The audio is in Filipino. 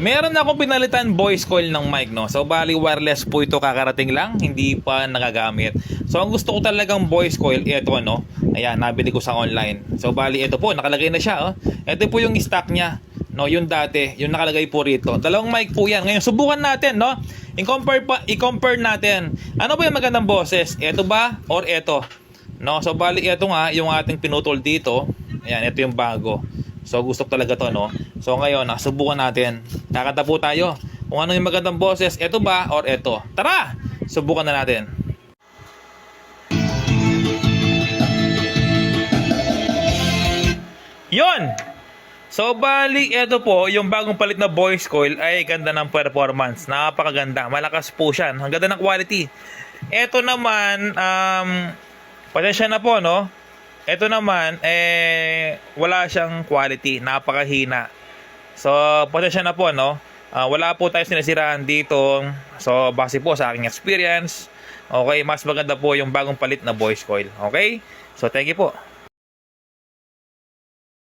Meron ako pinalitan voice coil ng mic, no? So, bali wireless po ito kakarating lang, hindi pa nagagamit. So, ang gusto ko talagang voice coil, ito, no? Ayan, nabili ko sa online. So, bali, ito po, nakalagay na siya, oh. Ito po yung stock niya, no? Yung dati, yung nakalagay po rito. Dalawang mic po yan. Ngayon, subukan natin, no? I-compare, pa, i-compare natin. Ano ba yung magandang boses? Ito ba or ito? No? So, bali, ito nga, yung ating pinutol dito. Ayan, ito yung bago. So, gusto ko talaga to, no? So, ngayon, ah, subukan natin. Kakanta po tayo. Kung ano yung magandang boses, ito ba or ito? Tara! Subukan na natin. Yon! So, bali, ito po, yung bagong palit na voice coil ay ganda ng performance. Napakaganda. Malakas po siya. Ang ganda ng quality. Ito naman, um, pasensya na po, no? Ito naman, eh, wala siyang quality. Napakahina. So, pasensya na po, no? Ah, wala po tayo sinisiraan dito. So, base po sa aking experience, okay, mas maganda po yung bagong palit na voice coil. Okay? So, thank you po.